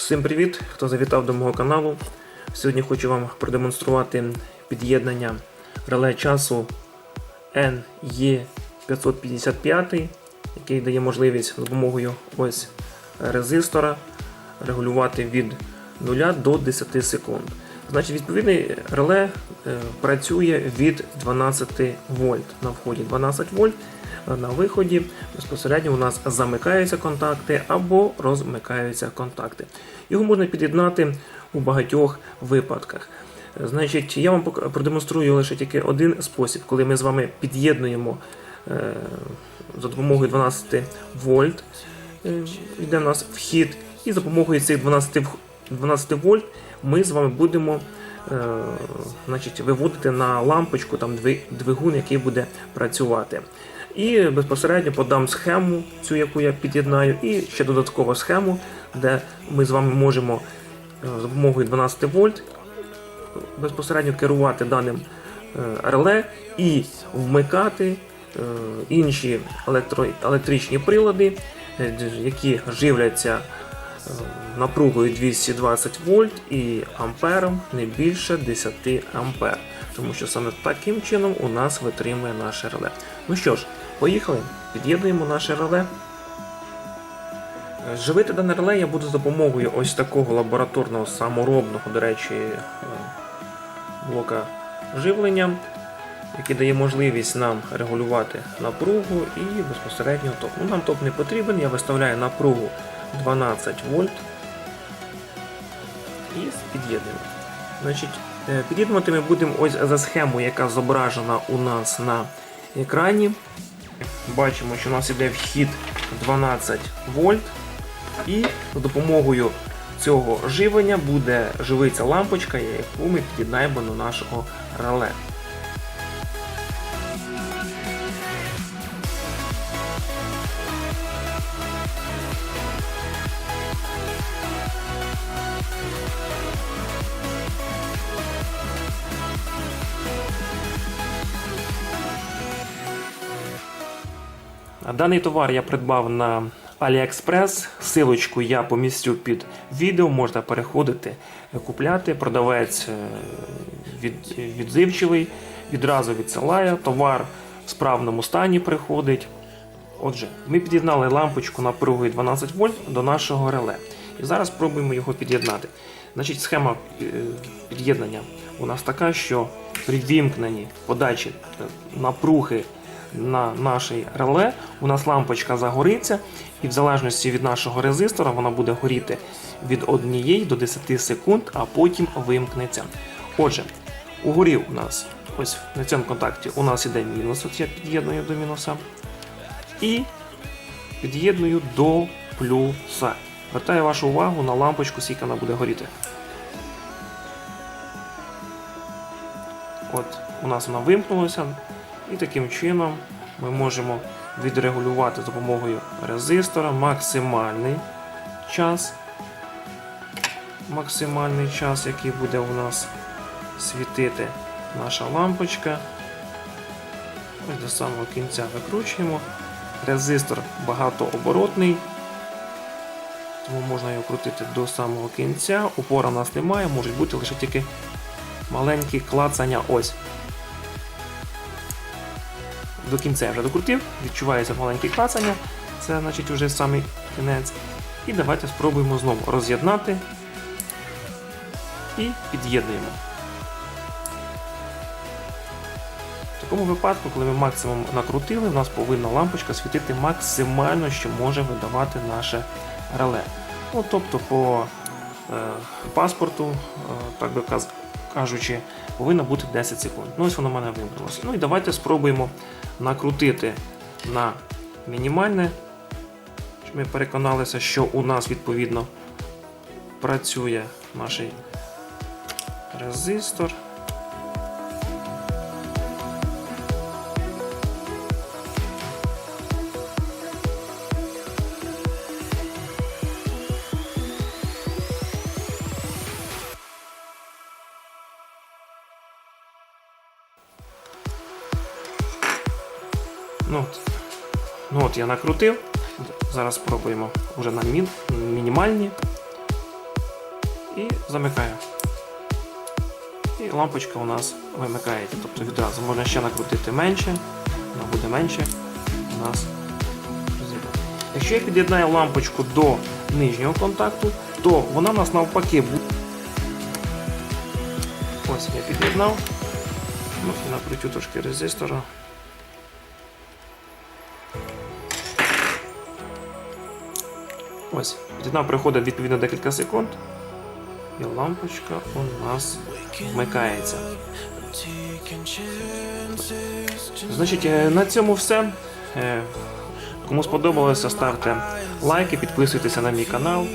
Всім привіт, хто завітав до мого каналу. Сьогодні хочу вам продемонструвати під'єднання реле часу NE555, який дає можливість за допомогою ось резистора регулювати від 0 до 10 секунд. Значить, відповідний реле е, працює від 12 вольт на вході 12 вольт. На виході безпосередньо у нас замикаються контакти або розмикаються контакти. Його можна під'єднати у багатьох випадках. Значить, я вам продемонструю лише тільки один спосіб, коли ми з вами під'єднуємо е, за допомогою 12 вольт, е, йде в нас вхід, і за допомогою цих 12, 12 вольт ми з вами будемо е, значить, виводити на лампочку там двигун, який буде працювати. І безпосередньо подам схему, цю яку я під'єднаю, і ще додаткову схему, де ми з вами можемо е, за допомогою 12 вольт безпосередньо керувати даним е, реле і вмикати е, інші електро, електричні прилади, які живляться напругою 220 вольт і ампером не більше 10 ампер. Тому що саме таким чином у нас витримує наше реле. Ну що ж, поїхали, під'єднуємо наше реле. Е, Живити дане реле я буду за допомогою ось такого лабораторного саморобного, до речі, е, блока живлення, який дає можливість нам регулювати напругу і безпосередньо ток. Ну, нам ток не потрібен, я виставляю напругу 12 вольт і під'єднуємо. Значить, е, під'єднувати ми будемо ось за схемою, яка зображена у нас на екрані. Бачимо, що у нас йде вхід 12 вольт. І за допомогою цього живлення буде живиться лампочка, яку ми під'єднаємо до нашого реле. Даний товар я придбав на AliExpress. Силочку я помістю під відео, можна переходити, купляти. Продавець е, від, відзивчивий, відразу відсилає. Товар в справному стані приходить. Отже, ми під'єднали лампочку напругою 12 вольт до нашого реле. І зараз спробуємо його під'єднати. Значить, схема е, під'єднання у нас така, що при вімкненні подачі е, напруги на наше реле у нас лампочка загориться, і в залежності від нашого резистора вона буде горіти від 1 до 10 секунд, а потім вимкнеться. Отже, угорі у нас ось на цьому контакті у нас іде мінус, от я під'єдную до мінуса. І під'єдную до плюса. Звертаю вашу увагу на лампочку, скільки вона буде горіти. От, у нас вона вимкнулася, і таким чином ми можемо відрегулювати за допомогою резистора максимальний час, максимальний час, який буде у нас світити наша лампочка. Ось до самого кінця викручуємо. Резистор багатооборотний, тому можна його крутити до самого кінця. Упора у нас немає, можуть бути лише тільки маленькі клацання ось. До кінця я вже докрутив, відчувається маленьке клацання, це значить вже самий кінець. І давайте спробуємо знову роз'єднати і під'єднуємо. В такому випадку, коли ми максимум накрутили, у нас повинна лампочка світити максимально, що може видавати наше реле. Ну, тобто по е, паспорту, е, так би каз- кажучи, повинно бути 10 секунд. Ну, ось воно в мене вимкнулося. Ну і давайте спробуємо накрутити на мінімальне, щоб ми переконалися, що у нас відповідно працює наш резистор. Ну, от. ну от я накрутив. Зараз спробуємо вже на мін, мінімальні. і замикаю. І лампочка у нас вимикається. Тобто відразу можна ще накрутити менше, вона буде менше у нас. Якщо я під'єднаю лампочку до нижнього контакту, то вона у нас навпаки буде. Ось я під'єднав. Ну, і трошки резистора. Ось, під'єднав приходить відповідно декілька секунд. І лампочка у нас вмикається. Значить, е, на цьому все. Е, Кому сподобалося, ставте лайки, підписуйтеся на мій канал.